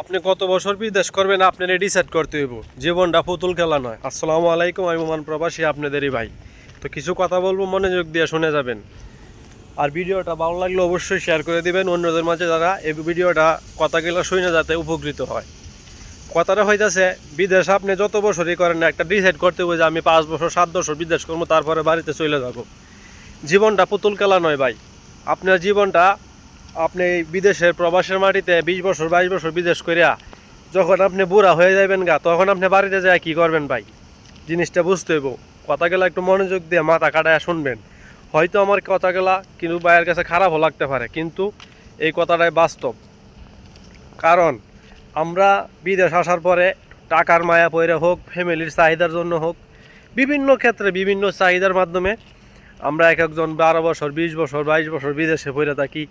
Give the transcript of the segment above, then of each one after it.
আপনি কত বছর বিদেশ করবেন আপনার ডিসাইড করতে হইব। জীবনটা পুতুল খেলা নয়। আসসালামু আলাইকুম, আমি মোমান প্রবাসী, আপনাদেরই ভাই। তো কিছু কথা বলব, মনোযোগ দিয়ে শুনে যাবেন। আর ভিডিওটা ভালো লাগলে অবশ্যই শেয়ার করে দিবেন। অন্যদের মাঝে যারা এই ভিডিওটা কথাগুলো শুনে যাতে উপকৃত হয়। কথাটা হইতাছে, বিদেশ আপনি যত বছরই করেন না, একটা ডিসাইড করতে হবে যে আমি পাঁচ বছর, সাত বছর বিদেশ করব, তারপরে বাড়িতে চলে যাব। জীবনটা পুতুল খেলা নয় ভাই। আপনার জীবনটা আপনি বিদেশের প্রবাসের মাটিতে বিশ বছর, বাইশ বছর বিদেশ করিয়া যখন আপনি বুড়া হয়ে যাবেন গা, তখন আপনি বাড়িতে যায় কি করবেন ভাই? জিনিসটা বুঝতে হইব। কথাগুলো একটু মনোযোগ দিয়ে মাথা কাটায় শুনবেন। হয়তো আমার কথাগুলা কিন্তু ভাইয়ের কাছে খারাপও লাগতে পারে, কিন্তু এই কথাটাই বাস্তব। কারণ আমরা বিদেশ আসার পরে টাকার মায়া পয়রা হোক, ফ্যামিলির চাহিদার জন্য হোক, বিভিন্ন ক্ষেত্রে বিভিন্ন চাহিদার মাধ্যমে আমরা এক একজন বারো বছর, বিশ বছর, বাইশ বছর বিদেশে পড়ে থাকি।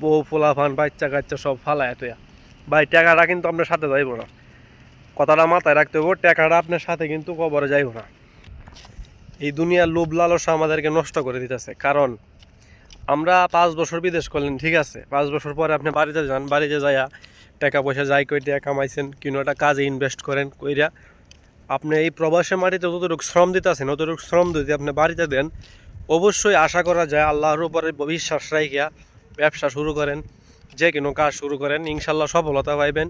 বউ পোলাফান বাচ্চা কাচ্চা সব ফালায় টয়া ভাই, টাকাটা কিন্তু আপনার সাথে যাইব না। কথাটা মাথায় রাখতে হবে টাকাটা আপনার সাথে কিন্তু কবরে যাইব না। এই দুনিয়ার লোভ লালসা আমাদেরকে নষ্ট করে দিতেছে। কারণ, আমরা পাঁচ বছর বিদেশ করলেন, ঠিক আছে? পাঁচ বছর পরে আপনি বাড়িতে যান, বাড়িতে যাইয়া টাকা পয়সা যাই কই টাকা কামাইছেন, কোনো একটা কাজে ইনভেস্ট করেন, কইরা আপনি এই প্রবাসের মাটিতে যতটুকু শ্রম দিতেছেন ততটুকু শ্রম যদি আপনি বাড়িতে দেন, অবশ্যই আশা করা যায় আল্লাহর উপরে বিশ্বাস রাখিয়া ব্যবসা শুরু করেন, যে কোনো কাজ শুরু করেন, ইনশাল্লাহ সফলতা পাইবেন।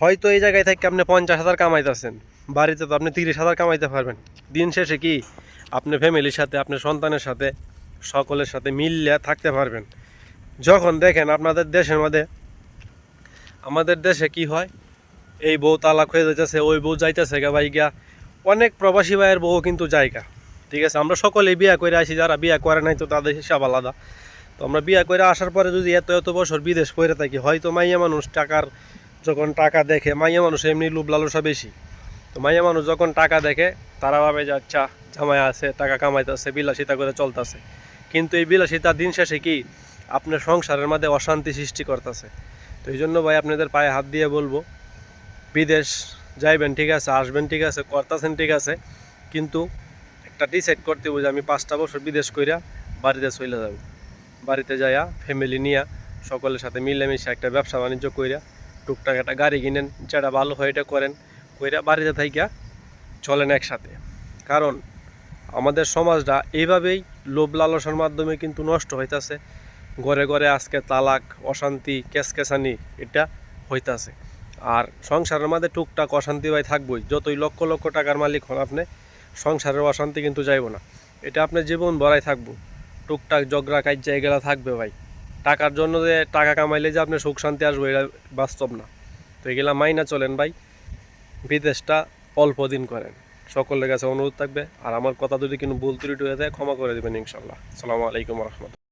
হয়তো এই জায়গায় থেকে আপনি পঞ্চাশ হাজার কামাইতেছেন, বাড়িতে তো আপনি তিরিশ হাজার কামাইতে পারবেন। দিন শেষে কি? আপনি ফ্যামিলির সাথে আপনার সন্তানের সাথে, সকলের সাথে মিললে থাকতে পারবেন। যখন দেখেন আপনাদের দেশের মধ্যে, আমাদের দেশে কি হয়? এই বউ তালাক হয়ে যাইতেছে, ওই বউ যাইতেছে গা ভাই গা অনেক প্রবাসী ভাইয়ের বউ কিন্তু জায়গা, ঠিক আছে? আমরা সকলেই বিয়া করে আসি, যারা বিয়া করে নাই তো তাদের হিসাব আলাদা। তো আমরা বিয়া করে আসার পরে যদি এত এত বছর বিদেশ করে থাকি, হয়তো মাইয়া মানুষ টাকার যখন টাকা দেখে, মাইয়া মানুষ এমনি লোভ লালসা বেশি। তো মাইয়া মানুষ যখন টাকা দেখে, তারা ভাবে যে আচ্ছা জামাই আছে, টাকা কামাইতেছে, বিলাসিতা করে চলতেছে। কিন্তু এই বিলাসিতা দিন শেষে কি আপনার সংসারের মধ্যে অশান্তি সৃষ্টি করতেছে। তো এই জন্য ভাই আপনাদের পায়ে হাত দিয়ে বলব, বিদেশ যাইবেন, ঠিক আছে, আসবেন, ঠিক আছে, করতেছেন, ঠিক আছে, কিন্তু একটা ডিসাইড করতে হবে যে আমি পাঁচটা বছর বিদেশ কইরা বাড়িতে চলে যাব। বাড়িতে যাইয়া ফ্যামিলি নিয়ে, সকলের সাথে মিলেমিশে একটা ব্যবসা বাণিজ্য কইরা টুকটাক একটা গাড়ি কিনেন, যেটা ভালো হয় এটা করেন, কইরা বাড়িতে থাইকা চলেন একসাথে। কারণ আমাদের সমাজটা এইভাবেই লোভ লালসার মাধ্যমে কিন্তু নষ্ট হইতাছে। ঘরে ঘরে আজকে তালাক, অশান্তি, কেসকেসানি এটা হইতাছে। আর সংসারের মধ্যে টুকটাক অশান্তি ভাই থাকবই। যতই লক্ষ লক্ষ টাকার মালিক হন আপনি, সংসারের অশান্তি কিন্তু যাইব না। এটা আপনার জীবন ভরাই থাকব। টুকটাক জগরা কাজ এগুলো থাকবে ভাই। টাকার জন্য যে টাকা কামাইলে যে আপনি সুখ শান্তি আসবে, এটা বাস্তব না। তো এগুলা মাইনা চলেন ভাই, বিদেশটা অল্প দিন করেন। সকলের কাছে অনুরোধ থাকবে। আর আমার কথা যদি কিন্তু ভুল ত্রুটি হয়ে যায়, ক্ষমা করে দেবেন ইনশাল্লাহ। আসসালামু আলাইকুম রহমতুল্লাহ।